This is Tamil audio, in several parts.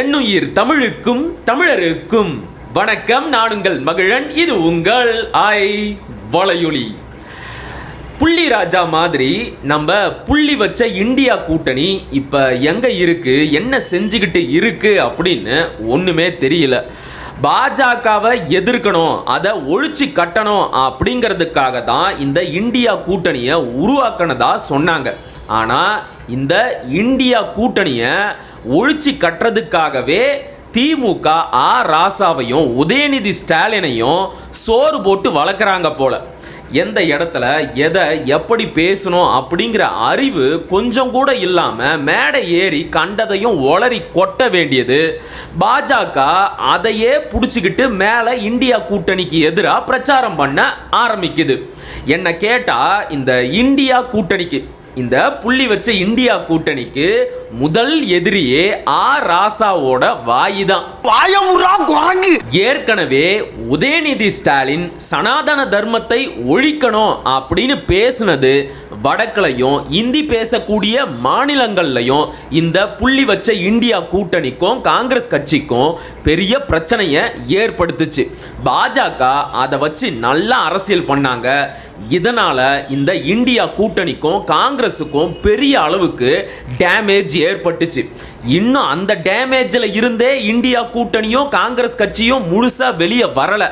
எண்ணுயிர் தமிழுக்கும் தமிழருக்கும் வணக்கம். நான் உங்கள் மகிழன் இது உங்கள் ஐ வளையொலி புள்ளி ராஜா மாதிரி நம்ம புள்ளி வச்ச இந்தியா கூட்டணி இப்போ எங்கே இருக்குது என்ன செஞ்சுக்கிட்டு இருக்குது அப்படின்னு ஒன்றுமே தெரியல. பாஜகவை எதிர்க்கணும் அதை ஒழிச்சு கட்டணும் அப்படிங்கிறதுக்காக தான் இந்த இந்தியா கூட்டணியை உருவாக்கினதா சொன்னாங்க. ஆனால் இந்த இந்தியா கூட்டணியை ஒழிச்சு கட்டுறதுக்காகவே திமுக ஆ ராசாவையும் உதயநிதி ஸ்டாலினையும் சோறு போட்டு வளர்க்குறாங்க போல. எந்த இடத்துல எதை எப்படி பேசணும் அப்படிங்கிற அறிவு கொஞ்சம் கூட இல்லாமல் மேடை ஏறி கண்டதையும் ஒளரி கொட்ட வேண்டியது. பாஜக அதையே பிடிச்சிக்கிட்டு மேலே இந்தியா கூட்டணிக்கு எதிராக பிரச்சாரம் பண்ண ஆரம்பிக்குது. என்னை கேட்டால் இந்த இந்தியா கூட்டணிக்கு இந்த புள்ளி வச்ச இந்தியா கூட்டணிக்கு முதல் எதிரியே ஆ. ராசாவோட வாய் தான் ஏற்கனவே உதயநிதி ஸ்டாலின் சனாதன தர்மத்தை ஒழிக்கணும் அப்படின்னு பேசுனது வடக்குலையும் இந்தி பேசக்கூடிய மாநிலங்கள்லையும் இந்த புள்ளி வச்ச இந்தியா கூட்டணிக்கும் காங்கிரஸ் கட்சிக்கும் பெரிய பிரச்சனையை ஏற்படுத்துச்சு. பாஜக அதை வச்சு நல்லா அரசியல் பண்ணாங்க. இதனால் இந்த இந்தியா கூட்டணிக்கும் காங்கிரஸுக்கும் பெரிய அளவுக்கு டேமேஜ் ஏற்பட்டுச்சு. இன்னும் அந்த டேமேஜில் இருந்தே இந்தியா கூட்டணியும் காங்கிரஸ் கட்சியும் முழுசா வெளியே வரலை.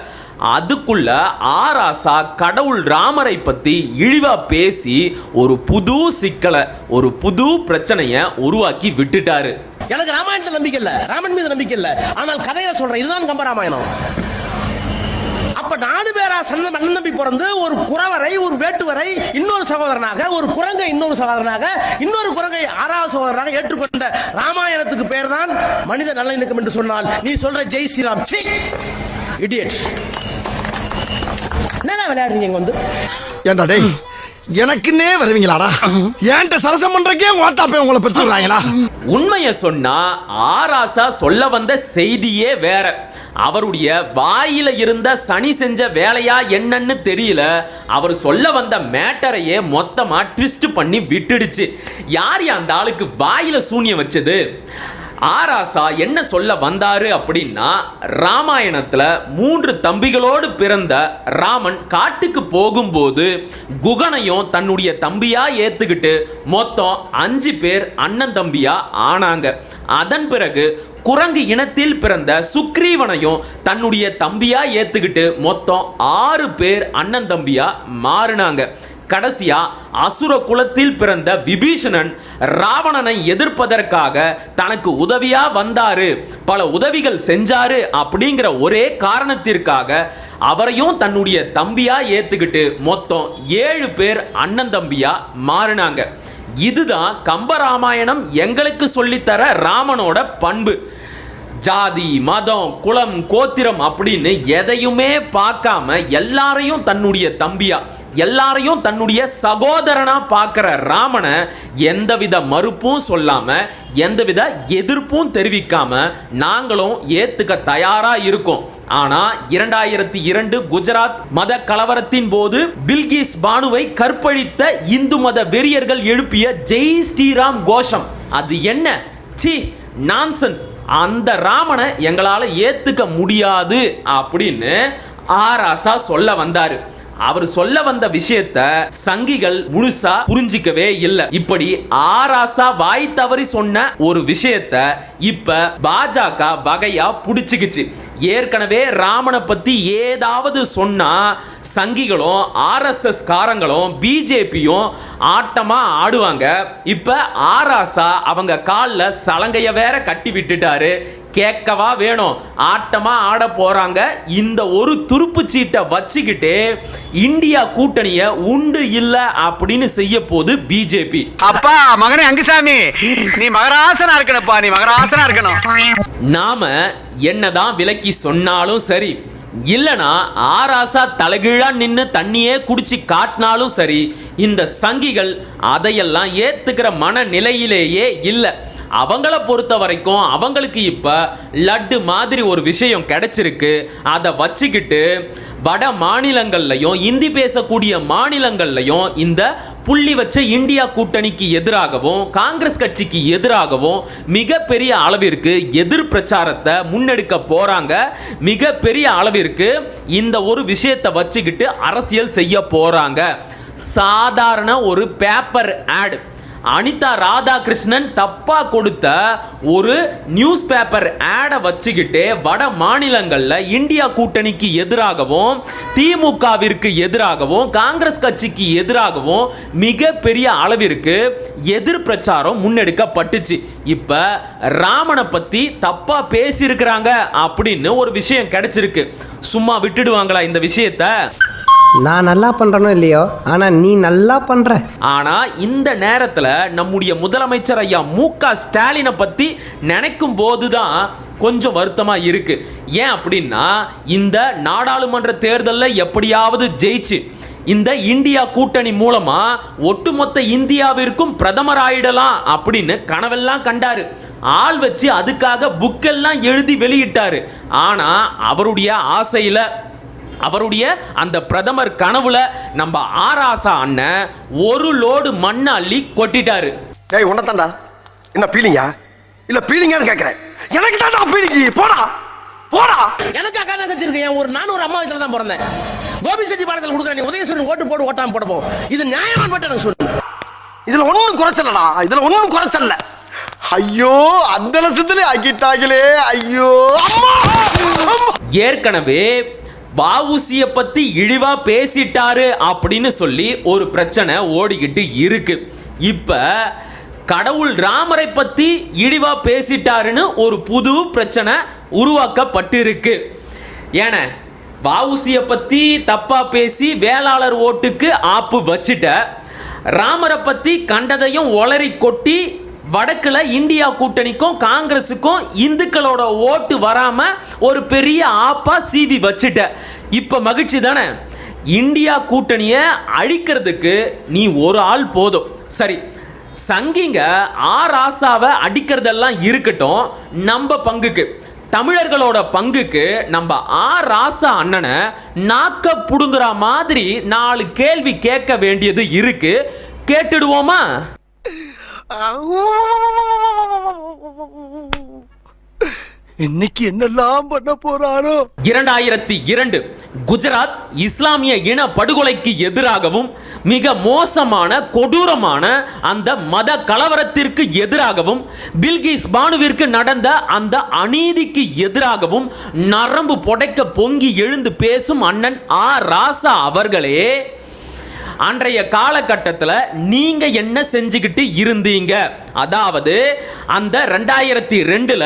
அதுக்குள்ள ஆராசா கடவுள் ராமரை பற்றி இழிவாக பேசி ஒரு புது சிக்கலை ஒரு புது பிரச்சனையை உருவாக்கி விட்டுட்டாரு. எனக்கு ராமாயணத்தை நம்பிக்கை இல்லை. ராமன் மீது நம்பிக்கை இல்லை. ஆனால் கதையில சொல்றேன். இதுதான் கம்பராமாயணம் அப்ப நாலு பேரா சந்த அண்ணன் தம்பி பிறந்து ஒரு குறவரை ஒரு வேட்டுவரை இன்னொரு சகோதரனாக ஒரு குரங்கை இன்னொரு சகோதரனாக இன்னொரு குரங்கை ஆறாவது சகோதரனாக ஏற்றுக்கொண்ட ராமாயணத்துக்கு பேர் தான் மனித நல்லிணக்கம் என்று சொன்னால். நீ சொல்ற ஜெய் ஸ்ரீராம். சி இடியட் என்ன விளையாடுறீங்க வந்து? ஏண்டா டேய்? எனக்குன்னே வருவீங்களாடா? ஏன்ட்ட சரசம் பண்றக்கே ஓட்டாப்பே உங்களை பெற்றுறாங்களா உண்மையை சொன்னா ஆராசா சொல்ல வந்த செய்தியே வேற. அவருடைய வாயில இருந்த சனி செஞ்ச வேலையா என்னன்னு தெரியல. அவர் சொல்ல வந்த மேட்டரையே மொத்தமா ட்விஸ்ட் பண்ணி விட்டுடுச்சு. யார் அந்த ஆளுக்கு வாயில சூன்யம் வச்சது? ஆராசா என்ன சொல்ல வந்தாரு அப்படின்னா ராமாயணத்தில் மூன்று தம்பிகளோடு பிறந்த ராமன் காட்டுக்கு போகும்போது குகனையும் தன்னுடைய தம்பியா ஏத்துக்கிட்டு மொத்தம் அஞ்சு பேர் அண்ணன் தம்பியா ஆனாங்க. அதன் பிறகு குரங்கு இனத்தில் பிறந்த சுக்ரீவனையும் தன்னுடைய தம்பியா ஏத்துக்கிட்டு மொத்தம் ஆறு பேர் அண்ணன் தம்பியா மாறினாங்க. கடைசியா அசுர குலத்தில் பிறந்த விபீஷணன் ராவணனை எதிர்ப்பதற்காக தனக்கு உதவியா வந்தாரு. பல உதவிகள் செஞ்சாரு அப்படிங்கிற ஒரே காரணத்திற்காக அவரையும் தன்னுடைய தம்பியா ஏத்துக்கிட்டு மொத்தம் ஏழு பேர் அண்ணன் தம்பியா மாறினாங்க. இதுதான் கம்பராமாயணம் எங்களுக்கு சொல்லித்தர ராமனோட பண்பு. ஜாதி மதம் குலம் கோத்திரம் அப்படின்னு எதையுமே பார்க்காம எல்லாரையும் தன்னுடைய தம்பியா எல்லாரையும் தன்னுடைய சகோதரனா பார்க்குற ராமனை எந்தவித மறுப்பும் சொல்லாம எந்தவித எதிர்ப்பும் தெரிவிக்காம நாங்களும் ஏத்துக்க தயாரா இருக்கோம். ஆனா இரண்டாயிரத்தி இரண்டு குஜராத் மத கலவரத்தின் போது பில்கிஸ் பானுவை கற்பழித்த இந்து மத வெறியர்கள் எழுப்பிய ஜெய் ஸ்ரீராம் கோஷம். அது என்ன? சி நான்சென்ஸ் அந்த ராமனை எங்களால் ஏற்றுக்க முடியாது அப்படின்னு ஆராசா சொல்ல வந்தார். அவர் சொல்ல வந்த விஷயத்த சங்கிகள் முழுசா புரிஞ்சிக்கவே இல்லை. இப்படி ஆராசா வாய் தவறி சொன்ன ஒரு விஷயத்த இப்ப பாஜக வகையா புடிச்சுக்குச்சு. ஏற்கனவே ராமனை பத்தி ஏதாவது சொன்னா சங்கிகளும் ஆர்எஸ்எஸ் காரங்களும் பிஜேபியும் ஆட்டமா ஆடுவாங்க. இப்ப ஆராசா அவங்க காலில் சலங்கைய வேற கட்டி விட்டுட்டாரு. கேட்கவா வேணும். ஆட்டமா ஆட போறாங்க. இந்த ஒரு துருப்பு சீட்டை வச்சுக்கிட்டு இந்தியா கூட்டணியை உண்டு இல்ல அப்படின்னு செய்ய போது பிஜேபி. அப்பா மகனே அங்குசாமி நீ மகராசனா இருக்கணும்ப்பா நீ மகராசனா இருக்கணும். நாம என்னதான் விலக்கி சொன்னாலும் சரி இல்லனா ஆராசா தலைகீழா நின்று தண்ணியே குடிச்சு காட்டினாலும் சரி இந்த சங்கிகள் அதையெல்லாம் ஏத்துக்கிற மனநிலையிலேயே இல்லை. அவங்கள பொறுத்த வரைக்கும் அவங்களுக்கு இப்போ லட்டு மாதிரி ஒரு விஷயம் கிடைச்சிருக்கு. அதை வச்சுக்கிட்டு வட மாநிலங்கள்லையும் இந்தி பேசக்கூடிய மாநிலங்கள்லையும் இந்த புள்ளி வச்ச இந்தியா கூட்டணிக்கு எதிராகவும் காங்கிரஸ் கட்சிக்கு எதிராகவும் மிகப்பெரிய அளவிற்கு எதிர் பிரச்சாரத்தை முன்னெடுக்க போகிறாங்க மிகப்பெரிய அளவிற்கு இந்த ஒரு விஷயத்தை வச்சுக்கிட்டு அரசியல் செய்ய போகிறாங்க சாதாரண ஒரு பேப்பர் ஆட் அனிதா ராதாகிருஷ்ணன் தப்பாக கொடுத்த ஒரு நியூஸ் பேப்பர் ஆடை வச்சுக்கிட்டு வட மாநிலங்களில் இந்தியா கூட்டணிக்கு எதிராகவும் திமுகவிற்கு எதிராகவும் காங்கிரஸ் கட்சிக்கு எதிராகவும் மிகப்பெரிய அளவிற்கு எதிர் பிரச்சாரம் முன்னெடுக்கப்பட்டுச்சு. இப்போ ராமனை பற்றி தப்பாக பேசியிருக்கிறாங்க அப்படின்னு ஒரு விஷயம் கிடைச்சிருக்கு. சும்மா விட்டுடுவாங்களா இந்த விஷயத்தை? நான் நல்லா பண்றேனோ இல்லையோ? ஆனா நீ நல்லா பண்ற. ஆனா இந்த நேரத்துல நம்முடைய முதலமைச்சர் ஐயா மு க ஸ்டாலினை பத்தி நினைக்கும் போதுதான் கொஞ்சம் வருத்தமா இருக்கு. ஏன் அப்படின்னா இந்த நாடாளுமன்ற தேர்தலில் எப்படியாவது ஜெயிச்சு இந்த இந்தியா கூட்டணி மூலமா ஒட்டுமொத்த இந்தியாவிற்கும் பிரதமர் ஆயிடலாம் அப்படின்னு கனவெல்லாம் கண்டாரு. ஆள் வச்சு அதுக்காக புக்கெல்லாம் எழுதி வெளியிட்டாரு. ஆனா அவருடைய ஆசையில அவருடைய அந்த பிரதமர் கனவுல நம்ம ஆராசா அண்ணன் ஒரு லோடு மண்ணை அள்ளி கொட்டிட்டாரு. ஏய் உன்னதாண்டா என்ன பீலிங்கா? இல்ல பீலிங்கான்னு கேக்குறேன். எனக்கு தாண்டா பீலிங்கி. போடா. போடா. எனக்கு அக்கா தங்கச்சி இருக்கு என் ஒரு நானும் ஒரு அம்மா வயசுல தான் பிறந்தேன். கோபி செட்டி பாலத்தில் கொடுக்குற நீ உதயசூரன் ஓட்டு போடு ஓட்டாம போட போ. இது நியாயமான் மட்டும் எனக்கு சொல்லு. இதுல ஒண்ணும் குறைச்சலடா. இதுல ஒண்ணும் குறைச்சல்ல. ஐயோ அந்த லட்சத்துல ஆக்கிட்டாங்களே ஐயோ அம்மா! அம்மா! ஏற்கனவே வஉசிய பற்றி இழிவாக பேசிட்டாரு அப்படின்னு சொல்லி ஒரு பிரச்சனை ஓடிக்கிட்டு இருக்கு. இப்போ கடவுள் ராமரை பற்றி இழிவாக பேசிட்டாருன்னு ஒரு புது பிரச்சனை உருவாக்கப்பட்டிருக்கு. ஏன்னா வஉசிய பற்றி தப்பாக பேசி வேளாளர் ஓட்டுக்கு ஆப்பு வச்சுட்ட ராமரை பற்றி கண்டதையும் ஒளரி கொட்டி வடக்கில் இந்தியா கூட்டணிக்கும் காங்கிரஸுக்கும் இந்துக்களோட ஓட்டு வராமல் ஒரு பெரிய ஆப்பாக சீவி வச்சுட்ட. இப்போ மகிழ்ச்சி தானே? இந்தியா கூட்டணியை அழிக்கிறதுக்கு நீ ஒரு ஆள் போதும். சரி சங்கிங்க ஆர் ஆசாவை அடிக்கிறதெல்லாம் இருக்கட்டும் நம்ம பங்குக்கு. தமிழர்களோட பங்குக்கு நம்ம ஆ ராசா அண்ணனை நாக்க புடுங்குற மாதிரி நாலு கேள்வி கேட்க வேண்டியது இருக்கு. கேட்டுடுவோமா? இன்னைக்கு என்னெல்லாம் பண்ண போறாரோ இரண்டாயிரத்தி இரண்டு குஜராத் இஸ்லாமிய இன படுகொலைக்கு எதிராகவும் மிக மோசமான கொடூரமான அந்த மத கலவரத்திற்கு எதிராகவும் பில்கிஸ் பானுவிற்கு நடந்த அந்த அநீதிக்கு எதிராகவும் நரம்பு புடைக்க பொங்கி எழுந்து பேசும் அண்ணன் ஆ ராசா அவர்களே அன்றைய காலகட்டத்தில் நீங்க என்ன செஞ்சுக்கிட்டு இருந்தீங்க? அதாவது அந்த ரெண்டாயிரத்தி ரெண்டுல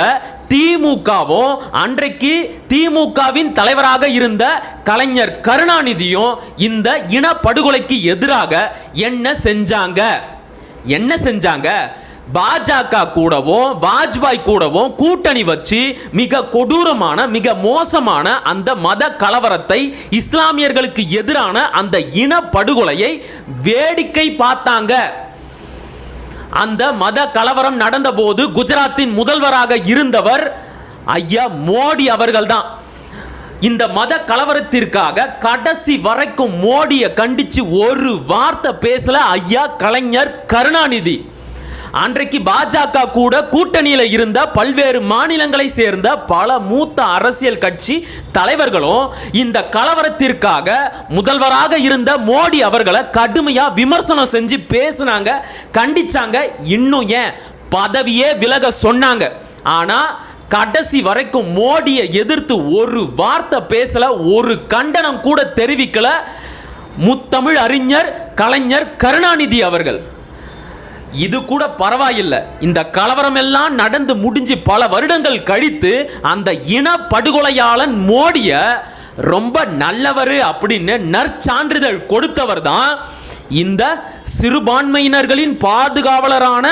திமுகவும் அன்றைக்கு திமுகவின் தலைவராக இருந்த கலைஞர் கருணாநிதியும் இந்த இனப்படுகொலைக்கு எதிராக என்ன செஞ்சாங்க? என்ன செஞ்சாங்க? பாஜக கூடவும் வாஜ்பாய் கூடவும் கூட்டணி வச்சு மிக கொடூரமான மிக மோசமான அந்த மத கலவரத்தை இஸ்லாமியர்களுக்கு எதிரான அந்த இன படுகொலையை வேடிக்கை பார்த்தாங்க. அந்த மத கலவரம் நடந்தபோது குஜராத்தின் முதல்வராக இருந்தவர் ஐயா மோடி அவர்கள்தான். இந்த மத கலவரத்திற்காக கடைசி வரைக்கும் மோடியை கண்டிச்சு ஒரு வார்த்தை பேசல ஐயா கலைஞர் கருணாநிதி. அன்றைக்கு பாஜக கூட கூட்டணியில் இருந்த பல்வேறு மாநிலங்களை சேர்ந்த பல மூத்த அரசியல் கட்சி தலைவர்களும் இந்த கலவரத்திற்காக முதல்வராக இருந்த மோடி அவர்களை கடுமையாக விமர்சனம் செஞ்சு பேசினாங்க கண்டிச்சாங்க. இன்னும் ஏன்? பதவியே விலக சொன்னாங்க. ஆனால் கடைசி வரைக்கும் மோடியை எதிர்த்து ஒரு வார்த்தை பேசல ஒரு கண்டனம் கூட தெரிவிக்கல. முத்தமிழ் அறிஞர் கலைஞர் கருணாநிதி அவர்கள். இது கூட பரவாயில்லை. இந்த கலவரம் எல்லாம் நடந்து முடிஞ்சு பல வருடங்கள் கழித்து அந்த இன படுகொலையாளன் மோடிய ரொம்ப நல்லவர் அப்படின்னு நற்சான்றிதழ் கொடுத்தவர் தான் இந்த சிறுபான்மையினர்களின் பாதுகாவலரான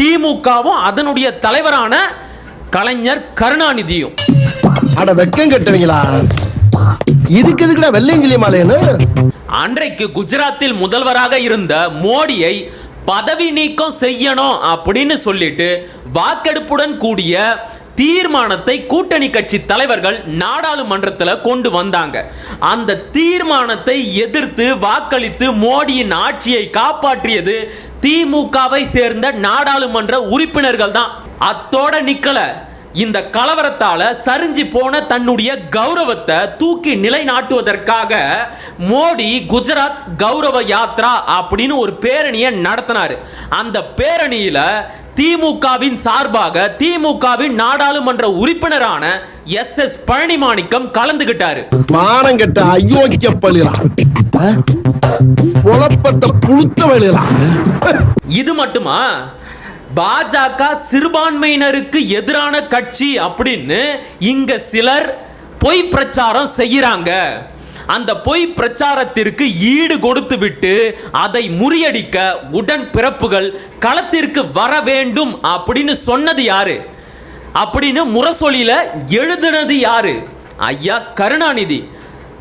திமுகவும் அதனுடைய தலைவரான கலைஞர் கருணாநிதியும். அட வெக்கம் கட்டுவீங்களா? இதுக்கு எதுக்குடா வெள்ளையங்கிலி மாலையன்னு அன்றைக்கு குஜராத்தில் முதல்வராக இருந்த மோடியை பதவி நீக்கம் செய்யணும் அப்படின்னு சொல்லிட்டு வாக்கெடுப்புடன் கூடிய தீர்மானத்தை கூட்டணி கட்சி தலைவர்கள் நாடாளுமன்றத்தில் கொண்டு வந்தாங்க. அந்த தீர்மானத்தை எதிர்த்து வாக்களித்து மோடியின் ஆட்சியை காப்பாற்றியது திமுகவை சேர்ந்த நாடாளுமன்ற உறுப்பினர்கள் தான் அத்தோட நிக்கல. இந்த கலவரத்தால சரிஞ்சு போன தன்னுடைய கௌரவத்தை தூக்கி நிலைநாட்டுவதற்காக மோடி குஜராத் கௌரவ யாத்ரா அப்படின்னு ஒரு பேரணியை நடத்தினார். அந்த பேரணியில திமுகவின் சார்பாக திமுகவின் நாடாளுமன்ற உறுப்பினரான எஸ் எஸ் பழனிமாணிக்கம் கலந்துகிட்டாரு. மானம் கெட்ட அயோக்கிய வழியலாம் இது மட்டுமா? பாஜக சிறுபான்மையினருக்கு எதிரான கட்சி அப்படின்னு இங்க சிலர் பொய் பிரச்சாரம் செய்கிறாங்க அந்த பொய் பிரச்சாரத்திற்கு ஈடு கொடுத்து விட்டு அதை முறியடிக்க உடன் பிறப்புகள் களத்திற்கு வர வேண்டும் அப்படின்னு சொன்னது யாரு? அப்படின்னு முரசொலியில எழுதுனது யாரு? ஐயா கருணாநிதி.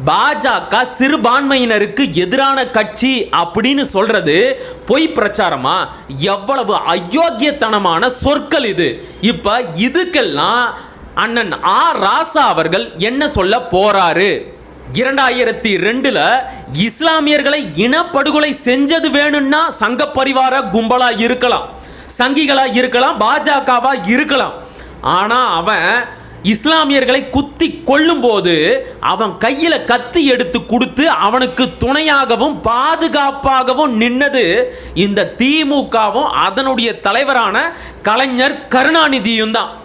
பாஜக சிறுபான்மையினருக்கு எதிரான கட்சி அப்படின்னு சொல்றது பொய் பிரச்சாரமா? எவ்வளவு அயோக்கியத்தனமான சொற்கள் இது. இப்ப இதுக்கெல்லாம் அண்ணன் ஆ. ராசா அவர்கள் என்ன சொல்ல போறாரு? இரண்டாயிரத்தி ரெண்டுல இஸ்லாமியர்களை இனப்படுகொலை செஞ்சது வேணும்னா சங்க பரிவார கும்பலா இருக்கலாம். சங்கிகளா இருக்கலாம் பாஜகவா இருக்கலாம். ஆனா அவன் இஸ்லாமியர்களை குத்தி கொள்ளும்போது அவன் கையில் கத்தி எடுத்து கொடுத்து அவனுக்கு துணையாகவும் பாதுகாப்பாகவும் நின்னது இந்த திமுகவும் அதனுடைய தலைவரான கலைஞர் கருணாநிதியும் தான்.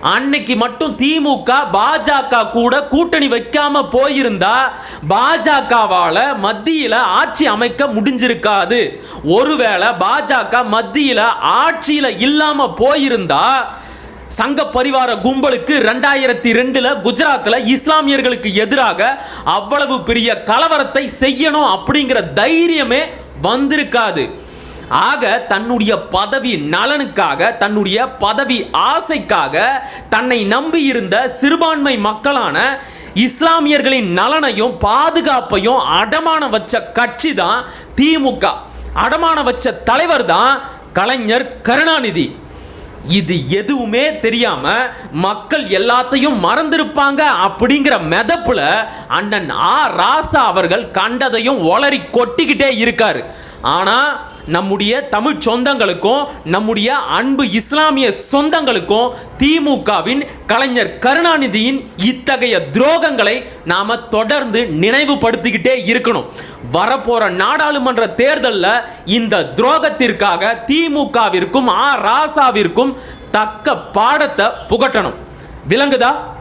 அன்னைக்கு மட்டும் திமுக பாஜக கூட கூட்டணி வைக்காம போயிருந்தா பாஜகவால மத்தியில ஆட்சி அமைக்க முடிஞ்சிருக்காது. ஒருவேளை பாஜக மத்தியில ஆட்சியில இல்லாம போயிருந்தா சங்க பரிவார கும்பலுக்கு ரெண்டாயிரத்தி ரெண்டுல குஜராத்தில் இஸ்லாமியர்களுக்கு எதிராக அவ்வளவு பெரிய கலவரத்தை செய்யணும் அப்படிங்கிற தைரியமே வந்திருக்காது. ஆக தன்னுடைய பதவி நலனுக்காக தன்னுடைய பதவி ஆசைக்காக தன்னை நம்பி இருந்த சிறுபான்மை மக்களான இஸ்லாமியர்களின் நலனையும் பாதுகாப்பையும் அடமான வச்ச கட்சி தான் திமுக அடமான வச்ச தலைவர் தான் கலைஞர் கருணாநிதி. இது எதுவுமே தெரியாம மக்கள் எல்லாத்தையும் மறந்திருப்பாங்க அப்படிங்கிற மெதப்புல அண்ணன் ஆ ராசா அவர்கள் கண்டதையும் ஒளரி கொட்டிக்கிட்டே இருக்காரு. ஆனா நம்முடைய தமிழ் சொந்தங்களுக்கும் நம்முடைய அன்பு இஸ்லாமிய சொந்தங்களுக்கும் திமுகவின் கலைஞர் கருணாநிதியின் இத்தகைய துரோகங்களை நாம் தொடர்ந்து நினைவுபடுத்திக்கிட்டே இருக்கணும். வரப்போற நாடாளுமன்ற தேர்தலில் இந்த துரோகத்திற்காக திமுகவிற்கும் ஆ ராசாவிற்கும் தக்க பாடத்தை புகட்டணும். விளங்குதா?